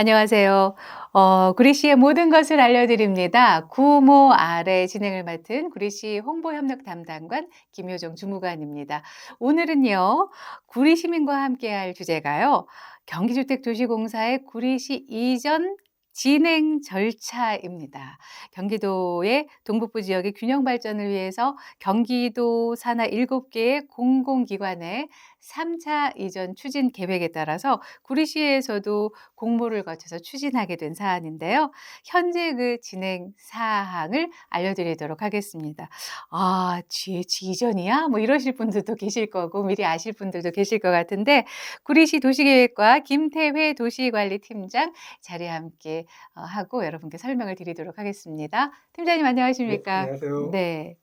안녕하세요. 어, 구리시의 모든 것을 알려드립니다. 구모 아래 진행을 맡은 구리시 홍보협력 담당관 김효정 주무관입니다. 오늘은요, 구리 시민과 함께할 주제가요, 경기주택도시공사의 구리시 이전 진행 절차입니다. 경기도의 동북부 지역의 균형 발전을 위해서 경기도 산하 7개의 공공기관의 3차 이전 추진 계획에 따라서 구리시에서도 공모를 거쳐서 추진하게 된 사안인데요. 현재 그 진행 사항을 알려드리도록 하겠습니다. 아, GH 이전이야? 뭐 이러실 분들도 계실 거고 미리 아실 분들도 계실 것 같은데 구리시 도시계획과 김태회 도시관리팀장 자리에 함께 어, 하고 여러분께 설명을 드리도록 하겠습니다. 팀장님 안녕하십니까? 네, 안녕하세요. 네.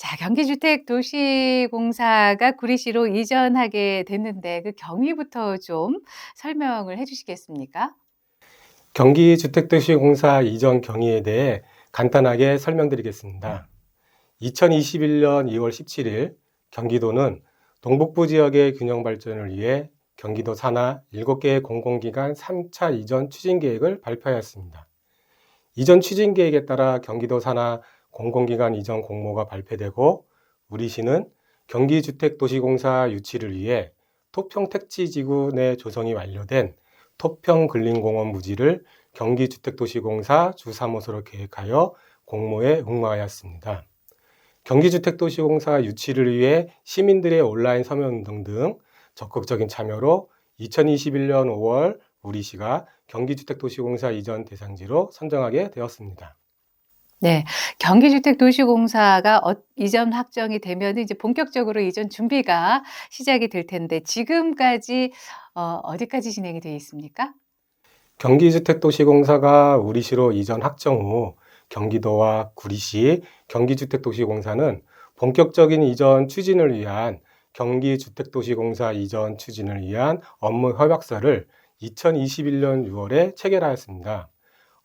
자, 경기주택 도시공사가 구리시로 이전하게 됐는데 그 경위부터 좀 설명을 해 주시겠습니까? 경기주택도시공사 이전 경위에 대해 간단하게 설명드리겠습니다. 2021년 2월 17일 경기도는 동북부 지역의 균형 발전을 위해 경기도 산하 7개의 공공기관 3차 이전 추진 계획을 발표하였습니다. 이전 추진 계획에 따라 경기도 산하 공공기관 이전 공모가 발표되고 우리 시는 경기주택도시공사 유치를 위해 토평 택지지구 내 조성이 완료된 토평 근린공원 부지를 경기주택도시공사 주3호소로 계획하여 공모에 응모하였습니다. 경기주택도시공사 유치를 위해 시민들의 온라인 서명운동 등 적극적인 참여로 2021년 5월 우리시가 경기주택도시공사 이전 대상지로 선정하게 되었습니다. 네. 경기주택도시공사가 어, 이전 확정이 되면 이제 본격적으로 이전 준비가 시작이 될 텐데 지금까지 어, 어디까지 진행이 되어 있습니까? 경기주택도시공사가 우리시로 이전 확정 후 경기도와 구리시, 경기주택도시공사는 본격적인 이전 추진을 위한 경기주택도시공사 이전 추진을 위한 업무 협약서를 2021년 6월에 체결하였습니다.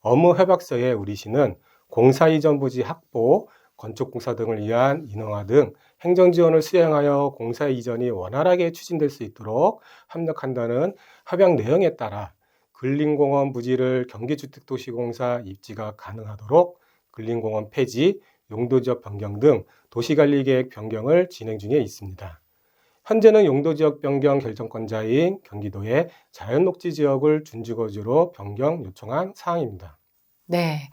업무 협약서에 우리시는 공사 이전 부지 확보, 건축 공사 등을 위한 인허가 등 행정 지원을 수행하여 공사 이전이 원활하게 추진될 수 있도록 협력한다는 협약 내용에 따라 근린공원 부지를 경기주택도시공사 입지가 가능하도록 근린공원 폐지, 용도지역 변경 등 도시관리계획 변경을 진행 중에 있습니다. 현재는 용도지역 변경 결정권자인 경기도의 자연녹지 지역을 준주거지로 변경 요청한 사항입니다. 네.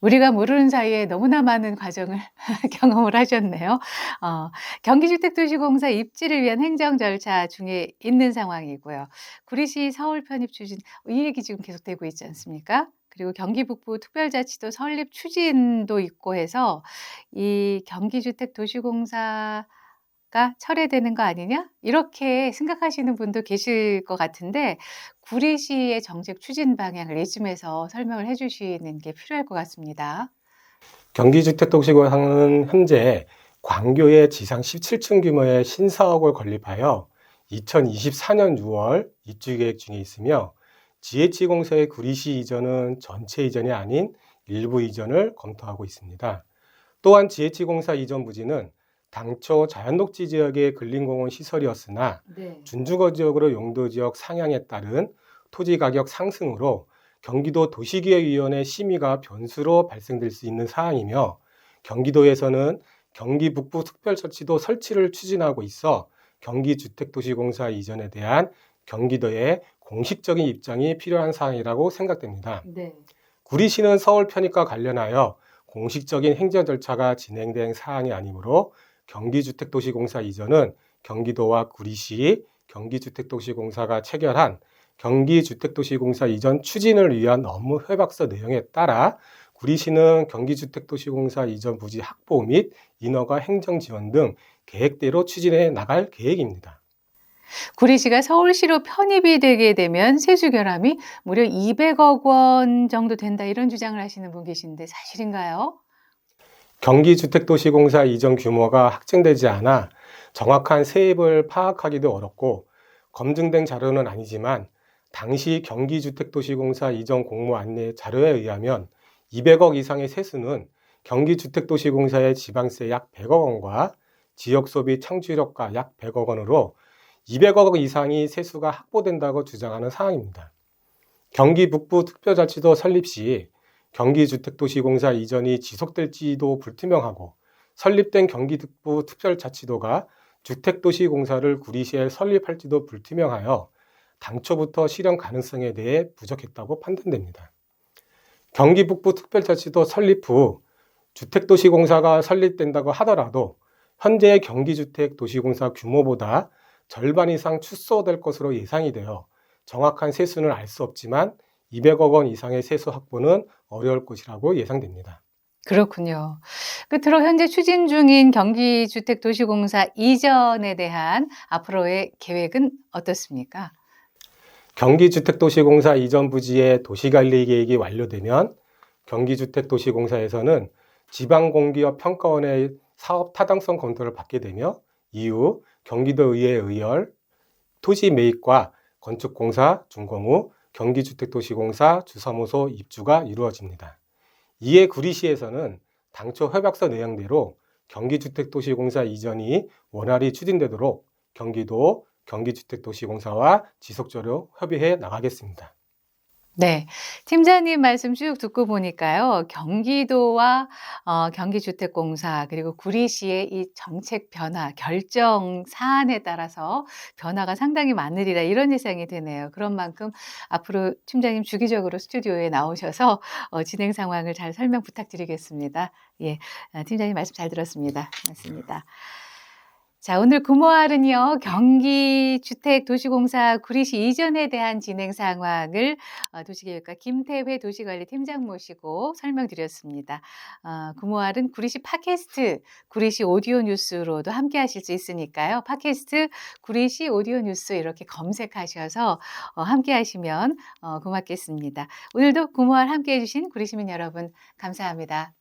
우리가 모르는 사이에 너무나 많은 과정을 경험을 하셨네요. 어, 경기주택도시공사 입지를 위한 행정 절차 중에 있는 상황이고요. 구리시 서울 편입 추진, 이 얘기 지금 계속되고 있지 않습니까? 그리고 경기 북부 특별자치도 설립 추진도 있고 해서 이 경기주택도시공사 가 철회되는 거 아니냐? 이렇게 생각하시는 분도 계실 것 같은데 구리시의 정책 추진 방향을 이쯤에서 설명을 해 주시는 게 필요할 것 같습니다. 경기주택도시공사는 현재 광교의 지상 17층 규모의 신사옥을 건립하여 2024년 6월 입주 계획 중에 있으며 GH공사의 구리시 이전은 전체 이전이 아닌 일부 이전을 검토하고 있습니다. 또한 GH공사 이전 부지는 당초 자연녹지 지역의 근린공원 시설이었으나 네. 준주거 지역으로 용도 지역 상향에 따른 토지 가격 상승으로 경기도 도시기획위원회 심의가 변수로 발생될 수 있는 사항이며 경기도에서는 경기 북부 특별처치도 설치를 추진하고 있어 경기주택도시공사 이전에 대한 경기도의 공식적인 입장이 필요한 사항이라고 생각됩니다. 네. 구리시는 서울 편입과 관련하여 공식적인 행정 절차가 진행된 사항이 아니므로 경기주택도시공사 이전은 경기도와 구리시, 경기주택도시공사가 체결한 경기주택도시공사 이전 추진을 위한 업무 협약서 내용에 따라 구리시는 경기주택도시공사 이전 부지 확보 및 인허가 행정 지원 등 계획대로 추진해 나갈 계획입니다. 구리시가 서울시로 편입이 되게 되면 세수 결함이 무려 200억 원 정도 된다 이런 주장을 하시는 분 계신데 사실인가요? 경기주택도시공사 이전 규모가 확정되지 않아 정확한 세입을 파악하기도 어렵고 검증된 자료는 아니지만 당시 경기주택도시공사 이전 공모 안내 자료에 의하면 200억 이상의 세수는 경기주택도시공사의 지방세 약 100억 원과 지역소비 창출효과 약 100억 원으로 200억 이상이 세수가 확보된다고 주장하는 사항입니다. 경기 북부 특별자치도 설립 시 경기주택도시공사 이전이 지속될지도 불투명하고 설립된 경기 북부 특별자치도가 주택도시공사를 구리시에 설립할지도 불투명하여 당초부터 실현 가능성에 대해 부족했다고 판단됩니다. 경기 북부 특별자치도 설립 후 주택도시공사가 설립된다고 하더라도 현재의 경기주택도시공사 규모보다 절반 이상 축소될 것으로 예상이 되어 정확한 세수는 알 수 없지만 200억 원 이상의 세수 확보는 어려울 것이라고 예상됩니다. 그렇군요. 끝으로 현재 추진 중인 경기주택도시공사 이전에 대한 앞으로의 계획은 어떻습니까? 경기주택도시공사 이전 부지의 도시관리 계획이 완료되면 경기주택도시공사에서는 지방공기업 평가원의 사업 타당성 검토를 받게 되며 이후 경기도의회 의결, 토지 매입과 건축공사 준공 후 경기주택도시공사 주사무소 입주가 이루어집니다. 이에 구리시에서는 당초 협약서 내용대로 경기주택도시공사 이전이 원활히 추진되도록 경기도 경기주택도시공사와 지속적으로 협의해 나가겠습니다. 네. 팀장님 말씀 쭉 듣고 보니까요. 경기도와 어, 경기주택공사 그리고 구리시의 이 정책 변화, 결정 사안에 따라서 변화가 상당히 많으리라 이런 예상이 되네요. 그런 만큼 앞으로 팀장님 주기적으로 스튜디오에 나오셔서 어, 진행 상황을 잘 설명 부탁드리겠습니다. 예, 아, 팀장님 말씀 잘 들었습니다. 맞습니다. 자, 오늘 구모할은요, 경기주택도시공사 구리시 이전에 대한 진행 상황을 어, 도시계획과 김태회 도시관리팀장 모시고 설명드렸습니다. 어, 구모할은 구리시 팟캐스트, 구리시 오디오 뉴스로도 함께 하실 수 있으니까요. 팟캐스트, 구리시 오디오 뉴스 이렇게 검색하셔서 어, 함께 하시면 어, 고맙겠습니다. 오늘도 구모할 함께 해주신 구리시민 여러분, 감사합니다.